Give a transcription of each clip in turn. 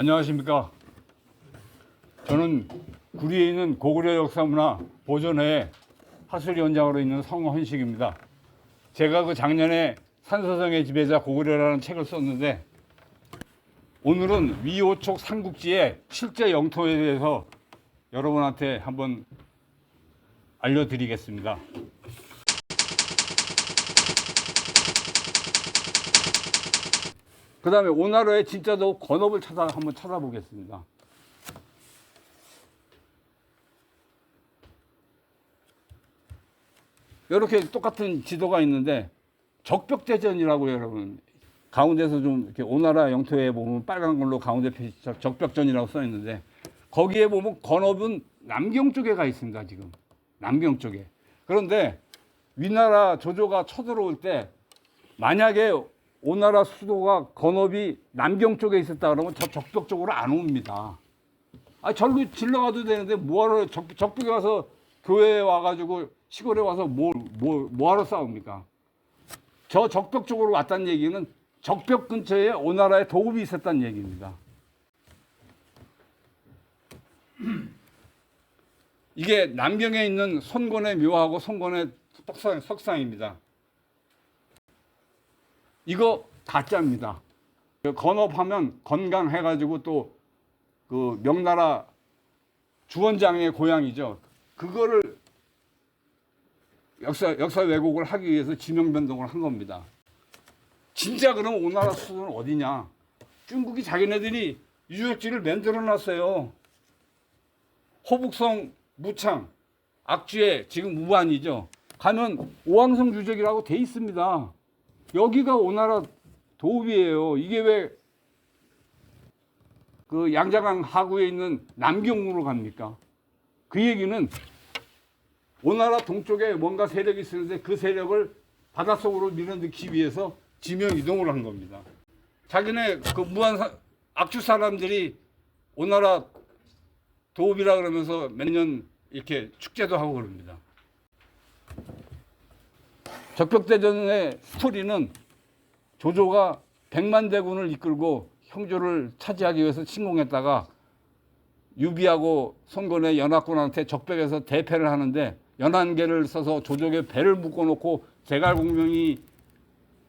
안녕하십니까. 저는 구리에 있는 고구려 역사문화 보존회 하술위원장으로 있는 성헌식입니다. 제가 그 작년에 산소성의 지배자 고구려라는 책을 썼는데 오늘은 위오촉 삼국지의 실제 영토에 대해서 여러분한테 한번 알려드리겠습니다. 그 다음에 오나라의 진짜도 건업을 찾아 한번 찾아보겠습니다. 이렇게 똑같은 지도가 있는데 적벽대전이라고 여러분 가운데서 좀 이렇게 오나라 영토에 보면 빨간 걸로 가운데 표시 적- 적벽전이라고 써 있는데 거기에 보면 건업은 남경 쪽에 가 있습니다 지금 남경 쪽에 그런데 위나라 조조가 쳐들어올 때 만약에 오나라 수도가 건업이 남경 쪽에 있었다 그러면 저 적벽 쪽으로 안 옵니다. 아 절로 질러가도 되는데 뭐하러 적, 적벽에 와서 교회에 와가지고 시골에 와서 뭐, 뭐, 뭐하러 싸웁니까? 저 적벽 쪽으로 왔다는 얘기는 적벽 근처에 오나라의 도읍이 있었다는 얘기입니다. 이게 남경에 있는 손권의 묘하고 손권의 석상, 석상입니다. 이거 가짜입니다. 그 건업하면 건강해가지고 또 그 명나라 주원장의 고향이죠. 그거를 역사 역사 왜곡을 하기 위해서 지명 변동을 한 겁니다. 진짜 그럼 오나라 수도는 어디냐? 중국이 자기네들이 유적지를 만들어 놨어요. 호북성 무창 악주에 지금 무안이죠. 가면 오왕성 유적이라고 돼 있습니다. 여기가 오나라 도읍이에요. 이게 왜 그 양자강 하구에 있는 남경으로 갑니까? 그 얘기는 오나라 동쪽에 뭔가 세력이 있었는데 그 세력을 바닷속으로 밀어넣기 위해서 지명 이동을 한 겁니다. 자기네 그 무한 사- 악주 사람들이 오나라 도읍이라 그러면서 매년 이렇게 축제도 하고 그럽니다. 적벽대전의 스토리는 조조가 백만 대군을 이끌고 형조를 차지하기 위해서 침공했다가 유비하고 손권의 연합군한테 적벽에서 대패를 하는데 연안개를 써서 조족의 배를 묶어놓고 제갈공명이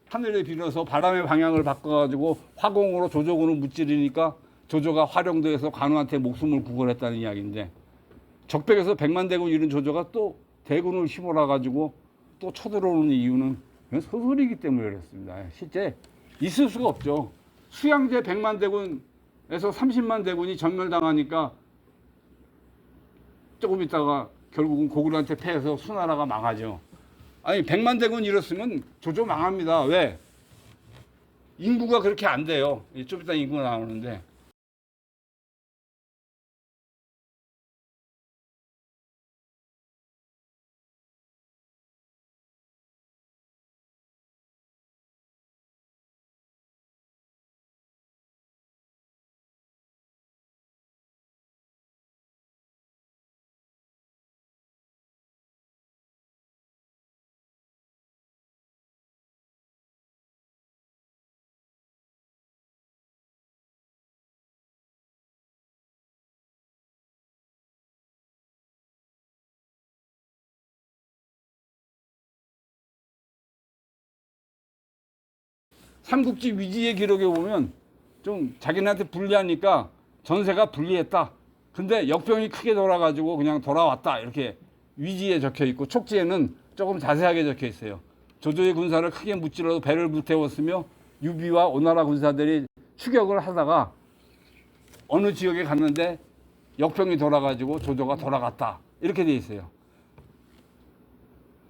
하늘에 빌어서 바람의 방향을 바꿔가지고 화공으로 조조군을 무찌르니까 조조가 활용도에서 관우한테 목숨을 구걸했다는 이야기인데 적벽에서 백만 대군 이룬 조조가 또 대군을 휘몰아 가지고 또 쳐들어오는 이유는 소설이기 때문에 그렇습니다. 실제 있을 수가 없죠. 수양제 백만 대군에서 30만 대군이 전멸당하니까 조금 있다가 결국은 고구려한테 패해서 수나라가 망하죠. 아니 백만 대군 이뤘으면 조조 망합니다. 왜? 인구가 그렇게 안 돼요. 좀 이따 인구 나오는데 삼국지 위지의 기록에 보면 좀 자기네한테 불리하니까 전세가 불리했다. 근데 역병이 크게 돌아가지고 그냥 돌아왔다. 이렇게 위지에 적혀 있고 촉지에는 조금 자세하게 적혀 있어요. 조조의 군사를 크게 무찔러도 배를 불태웠으며 유비와 오나라 군사들이 추격을 하다가 어느 지역에 갔는데 역병이 돌아가지고 조조가 돌아갔다. 이렇게 돼 있어요.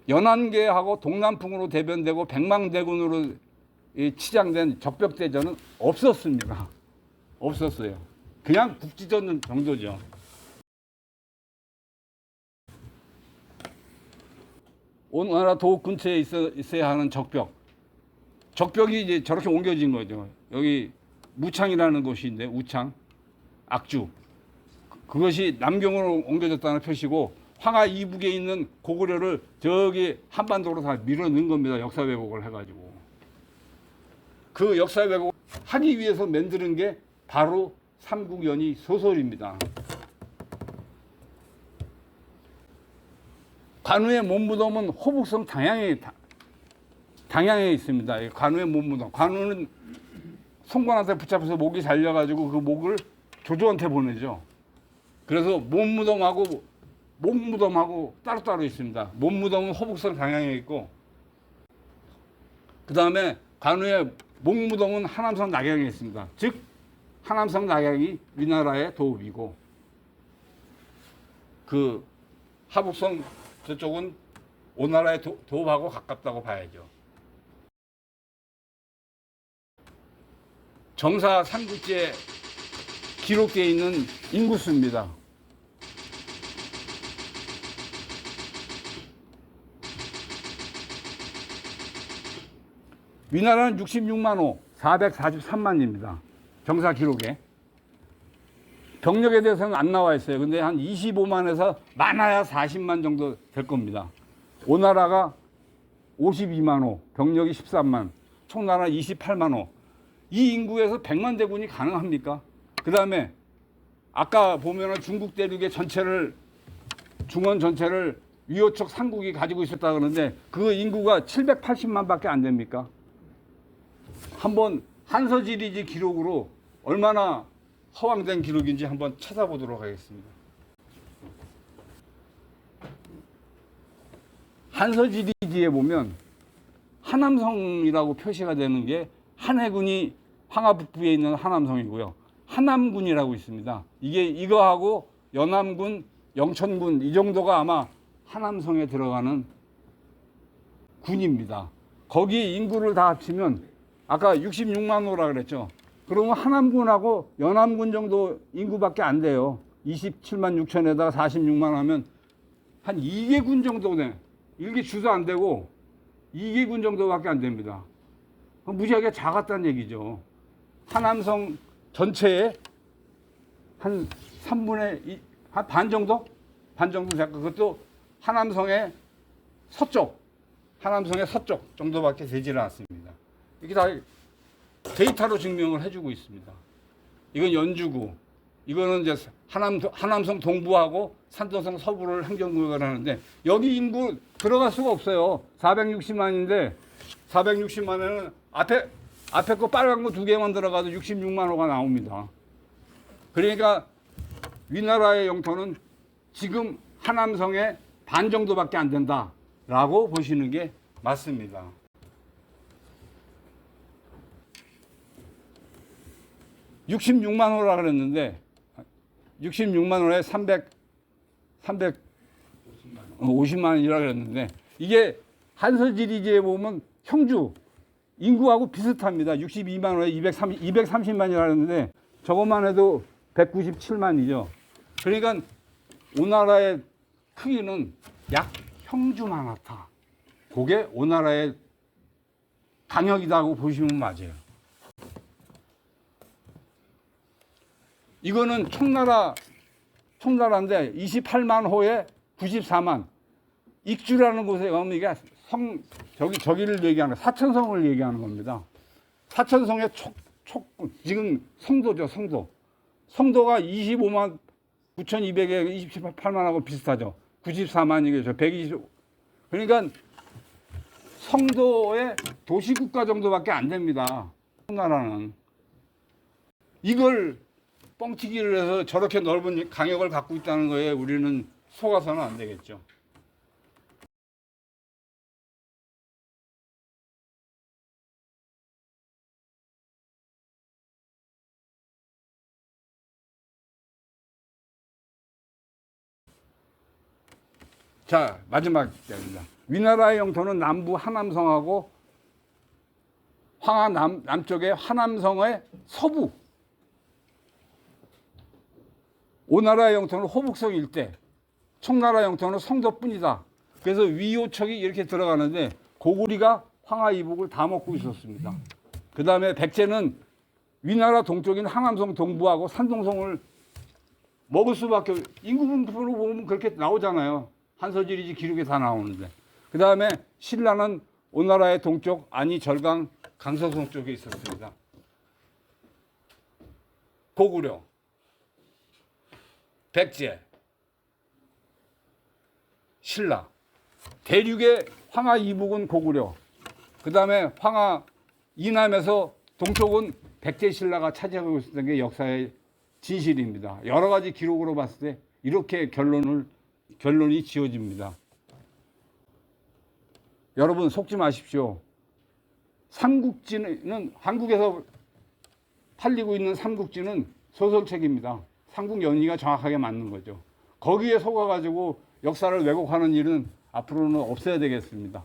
연안계하고 동남풍으로 대변되고 백망대군으로 이 치장된 적벽대전은 없었습니다. 없었어요. 그냥 국지전 정도죠. 오나라 도읍 근처에 있어, 있어야 하는 적벽. 적벽이 이제 저렇게 옮겨진 거죠. 여기 무창이라는 곳인데 우창, 악주. 그- 그것이 남경으로 옮겨졌다는 표시고 황하 이북에 있는 고구려를 저기 한반도로 다 밀어넣은 겁니다. 역사 왜곡을 해가지고. 그 역사 왜곡 하기 위해서 만드는 게 바로 삼국연의 소설입니다. 관우의 몸무덤은 호북성 당양에 다- 당양에 있습니다. 이 관우의 몸무덤. 관우는 송관한테 붙잡혀서 목이 잘려가지고 그 목을 조조한테 보내죠. 그래서 몸무덤하고 목무덤하고 따로따로 있습니다. 몸무덤은 호북성 당양에 있고 그 다음에 관우의 목무덤은 하남성 낙양에 있습니다. 즉 하남성 낙양이 위나라의 도읍이고 그 하북성 저쪽은 오나라의 도, 도읍하고 가깝다고 봐야죠. 정사 삼국지에 기록되어 있는 인구수입니다. 위나라는 66만 호 443만입니다. 정사 기록에. 병력에 대해서는 안 나와 있어요. 근데 한 25만에서 많아야 40만 정도 될 겁니다. 오나라가 52만 호, 병력이 13만, 총나라 28만 호. 이 인구에서 100만 대군이 가능합니까? 그 다음에 아까 보면은 중국 대륙의 전체를 중원 전체를 위호척 삼국이 가지고 있었다 그러는데 그 인구가 780만 밖에 안 됩니까? 한번 한서지리지 기록으로 얼마나 허황된 기록인지 한번 찾아보도록 하겠습니다. 한서지리지에 보면 하남성이라고 표시가 되는 게 한해군이 황하 북부에 있는 하남성이고요. 하남군이라고 있습니다. 이게 이거하고 연암군, 영천군 이 정도가 아마 하남성에 들어가는 군입니다. 거기 인구를 다 합치면 아까 66만 호라 그랬죠. 그러면 하남군하고 연암군 정도 인구밖에 안 돼요. 27만 6천에다가 46만 하면 한 2개 군 정도네. 이게 주도 안 되고 2개 군 정도밖에 안 됩니다. 무지하게 작았다는 얘기죠. 하남성 전체에 한 3분의 2, 한반 정도? 반 정도 작고 그것도 하남성의 서쪽, 하남성의 서쪽 정도밖에 되질 않습니다. 이게 다 데이터로 증명을 해주고 있습니다. 이건 연주구, 이거는 이제 하남, 하남성 동부하고 산도성 서부를 행정구역을 하는데 여기 인구 들어갈 수가 없어요. 460만인데 460만에는 앞에 앞에 거 빨간 거 두 개만 들어가도 66만 호가 나옵니다. 그러니까 위나라의 영토는 지금 하남성의 반 정도밖에 안 된다라고 보시는 게 맞습니다. (66만) 호라 그랬는데 (66만) 호에 (300) (300) 50만 원이라 그랬는데 이게 한서지리지에 보면 형주 인구하고 비슷합니다. 62만 원에 230, 230만이라 그랬는데 저것만 해도 197만이죠. 그러니까 오나라의 크기는 약 형주만 같아. 그게 오나라의 강역이다고 보시면 맞아요. 이거는 총나라 총나라인데 28만 호에 94만 익주라는 곳에 가면 이게 성 저기 저기를 얘기하는 사천성을 얘기하는 겁니다. 사천성의 촉, 촉 지금 성도죠 성도. 성도가 25만 9,200에 28만하고 비슷하죠. 94만이겠죠. 120. 그러니까 성도의 도시국가 정도밖에 안 됩니다. 나라는 이걸 뻥튀기를 해서 저렇게 넓은 강역을 갖고 있다는 거에 우리는 속아서는 안 되겠죠. 자 마지막 입니다 위나라의 영토는 남부 하남성하고 황하 남, 남쪽에 하남성의 서부 오나라의 영토는 호북성 일대 청나라 영토는 성도뿐이다 그래서 위호척이 이렇게 들어가는데 고구리가 황하 이북을 다 먹고 있었습니다 그 다음에 백제는 위나라 동쪽인 항암성 동부하고 산동성을 먹을 수밖에 없- 인구 분포로 보면 그렇게 나오잖아요. 한서지리지 기록에 다 나오는데. 그 다음에 신라는 오나라의 동쪽 안이 절강 강서성 쪽에 있었습니다. 고구려 백제, 신라, 대륙의 황하 이북은 고구려, 그 다음에 황하 이남에서 동쪽은 백제 신라가 차지하고 있었던 게 역사의 진실입니다. 여러 가지 기록으로 봤을 때 이렇게 결론을 결론이 지어집니다. 여러분 속지 마십시오. 삼국지는 한국에서 팔리고 있는 삼국지는 소설책입니다. 삼국 연의가 정확하게 맞는 거죠. 거기에 속아가지고 역사를 왜곡하는 일은 앞으로는 없어야 되겠습니다.